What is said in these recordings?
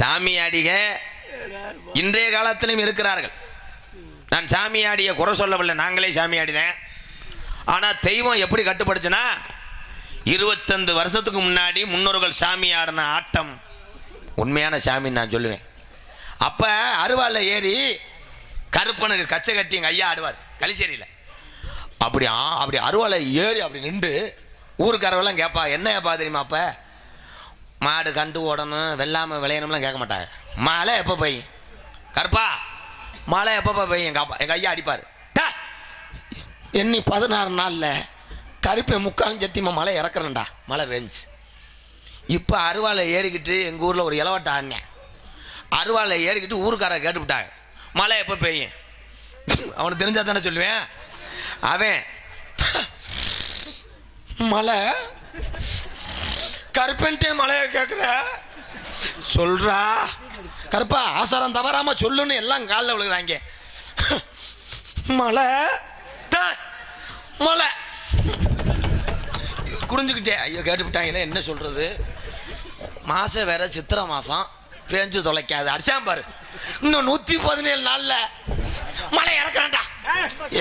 சாமியாடிக இன்றைய காலத்திலும் இருக்கிறார்கள். நான் சாமியாடிய குறை சொல்லவில்லை நாங்களே சாமியாடினேன் ஆனால் தெய்வம் எப்படி கட்டுப்படுச்சுன்னா இருபத்தஞ்சு வருஷத்துக்கு முன்னாடி முன்னோர்கள் சாமி ஆடின ஆட்டம். உண்மையான சாமின்னு நான் சொல்லுவேன். அப்போ அருவாளில் ஏறி கருப்பனுக்கு கச்சை கட்டி எங்கள் ஐயா ஆடுவார். களிச்சேரியில் அப்படி அப்படி அருவாலை ஏறி அப்படி நின்று ஊருக்காரவெல்லாம் கேட்பா என்ன கேட்பா தெரியுமா அப்போ? மாடு கண்டு ஓடணும் வெள்ளாமை விளையணும்லாம் கேட்க மாட்டாங்க. மழை எப்போ பெய்யும் கருப்பா மழை எப்போ போய் எங்கள் அப்பா எங்கள் ஐயா அடிப்பார். டா எண்ணி பதினாறு நாளில் கருப்பை முக்காலும் சத்தியமாக மழை இறக்குறேன்டா. மழை வேஞ்சு இப்போ அருவாளை ஏறிக்கிட்டு எங்கள் ஊரில் ஒரு இலவட்ட ஆனேன் அருவாளை ஏறிக்கிட்டு ஊருக்கார கேட்டுவிட்டாங்க மழை எப்போ பெய்யும்? அவனுக்கு தெரிஞ்சா தானே சொல்லுவேன். அவன் மழை கருப்பன்ட்டே மழையை கேட்குற சொல்றா. கருப்பா ஆசாரம் தவறாம சொல்லுன்னு எல்லாம் காலில் விழுகிறாங்க. மழை டேய், மழை குடிஞ்சுக்கிட்டே. ஐயோ கேட்டுவிட்டாங்களே என்ன சொல்றது? மாதம் வேற சித்திரை மாதம் பேஞ்சு தொலைக்காது. அடிச்சான் பாரு. இன்னும் நூற்றி பதினேழு நாளில் மழை இறக்குறான்டா.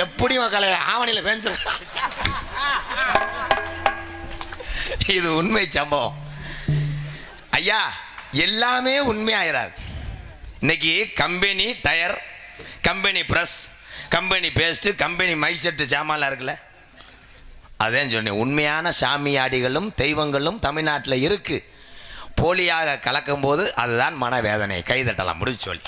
எப்படியும் கலை ஆவணியில் பேஞ்சிருக்கான். இது உண்மை சம்பவம். ஐயா எல்லாமே உண்மையாயிராது. இன்னைக்கு company tyre company brush company paste company மைசெட்டு சாமான்லாம் இருக்குல்ல? அதான் சொன்னேன் உண்மையான சாமியாடிகளும் தெய்வங்களும் தமிழ்நாட்டில் இருக்குது போலியாக கலக்கும்போது அதுதான் மனவேதனை. கைதட்டலாம் முடிச்சு சொல்லி.